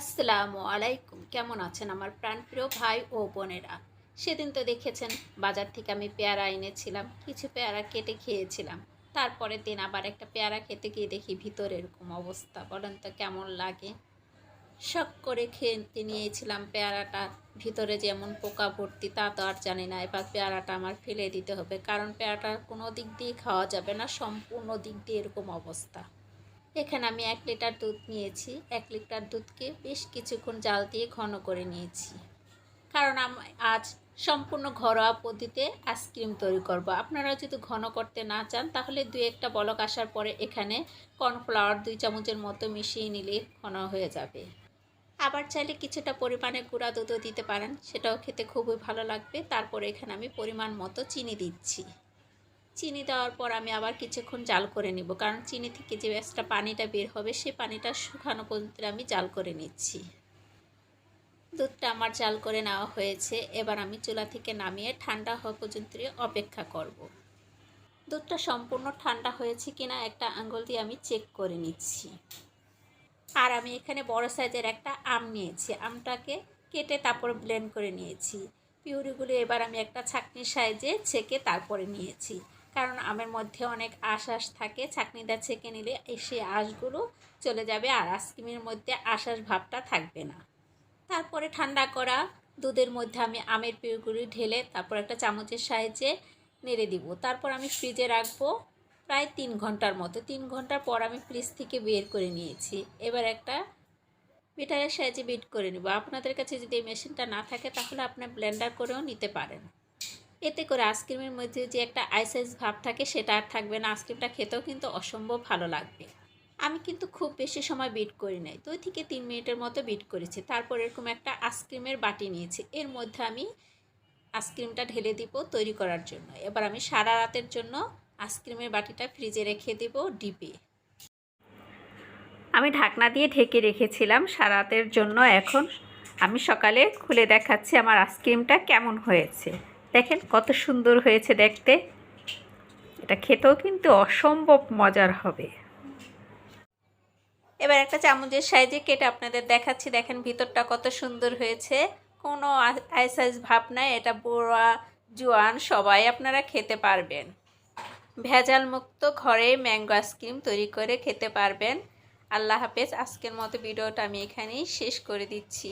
আসসালামু আলাইকুম। কেমন আছেন আমার প্রাণপ্রিয় ভাই ও বোনেরা? সেদিন তো দেখেছেন, বাজার থেকে আমি পেয়ারা এনেছিলাম, কিছু পেয়ারা কেটে খেয়েছিলাম। তারপরের দিন আবার একটা পেয়ারা খেতে গিয়ে দেখি ভিতরে এরকম অবস্থা, বলেন তো কেমন লাগে? শখ করে খেয়ে নিয়েছিলাম পেয়ারাটা, ভিতরে যেমন পোকা ভর্তি তা তো আর জানি না, এবার পেয়ারাটা আমার ফেলে দিতে হবে, কারণ পেয়ারাটা কোনো দিক দিয়ে খাওয়া যাবে না, সম্পূর্ণ দিক দিয়ে এরকম অবস্থা। এখানে আমি এক লিটার দুধ নিয়েছি। এক লিটার দুধকে বেশ কিছুক্ষণ জাল দিয়ে ঘন করে নিয়েছি। কারণ আমি আজ সম্পূর্ণ ঘরোয়া পদ্ধতিতে আইসক্রিম তৈরি করব। আপনারা যদি ঘন করতে না চান, তাহলে দুই একটা বলক আসার পরে এখানে কর্নফ্লাওয়ার দুই চামচের মতো মিশিয়ে নিলে ঘন হয়ে যাবে। আবার চাইলে কিছুটা পরিমাণে গুঁড়া দুধও দিতে পারেন। সেটাও খেতে খুবই ভালো লাগবে। তারপরে এখানে আমি পরিমাণ মতো চিনি দিচ্ছি। চিনি দেওয়ার পর আমি আবার কিছুক্ষণ জাল করে নিব। কারণ চিনি থেকে যে এক্সট্রা পানিটা বের হবে সেই পানিটা শুকানো পর্যন্ত আমি জাল করে নিচ্ছি। দুধটা আমার জাল করে নেওয়া হয়েছে। এবার আমি চুলা থেকে নামিয়ে ঠান্ডা হওয়া পর্যন্ত অপেক্ষা করব। দুধটা সম্পূর্ণ ঠান্ডা হয়েছে কিনা একটা আঙ্গুল দিয়ে আমি চেক করে নিচ্ছি। আর আমি এখানে বড় সাইজের একটা আম নিয়েছি। আমটাকে কেটে তারপর ব্লেন্ড করে নিয়েছি। পিউরিগুলো এবার আমি একটা ছাকনির সাইজে ছেঁকে তারপরে নিয়েছি। কারণ আমের মধ্যে অনেক আঁশ আঁশ থাকে। ছাকনিটা ছেঁকে নিলে সেই আঁশগুলো চলে যাবে আর আইসক্রিমের মধ্যে আঁশ আঁশ ভাবটা থাকবে না। তারপরে ঠান্ডা করা, দুধের মধ্যে আমি আমের পিউরগুলি ঢেলে তারপর একটা চামচের সাহায্যে নেড়ে দিব। তারপর আমি ফ্রিজে রাখব প্রায় তিন ঘণ্টার মতো। তিন ঘণ্টার পর আমি ফ্রিজ থেকে বের করে নিয়েছি। এবার একটা বিটারের সাহায্যে বিট করে নেব। আপনাদের কাছে যদি এই মেশিনটা না থাকে তাহলে আপনার ব্লেন্ডার করেও নিতে পারেন। এতে করে আইসক্রিমের মধ্যে যে একটা আইস আইস ভাব থাকে সেটা আর থাকবে না। আইসক্রিমটা খেতেও কিন্তু অসম্ভব ভালো লাগবে। আমি কিন্তু খুব বেশি সময় বিট করি নাই। দুই থেকে তিন মিনিটের মতো বিট করেছি। তারপর এরকম একটা আইসক্রিমের বাটি নিয়েছি। এর মধ্যে আমি আইসক্রিমটা ঢেলে দিব তৈরি করার জন্য। এবার আমি সারা রাতের জন্য আইসক্রিমের বাটিটা ফ্রিজে রেখে দিব ডিপে আমি ঢাকনা দিয়ে ঢেকে রেখেছিলাম সারা রাতের জন্য। এখন আমি সকালে খুলে দেখাচ্ছি আমার আইসক্রিমটা কেমন হয়েছে। দেখেন কত সুন্দর হয়েছে দেখতে। এটা খেতেও কিন্তু অসম্ভব মজার হবে। এবার একটা চামচের সাইজে কেটে আপনাদের দেখাচ্ছি। দেখেন ভিতরটা কত সুন্দর হয়েছে। কোনো আইস আইস ভাব নাই। এটা বুড়া জোয়ান, সবাই আপনারা খেতে পারবেন। ভেজাল মুক্ত ঘরে ম্যাঙ্গো আইসক্রিম তৈরি করে খেতে পারবেন। আল্লাহ হাফেজ। আজকের মতো ভিডিওটা আমি এখানেই শেষ করে দিচ্ছি।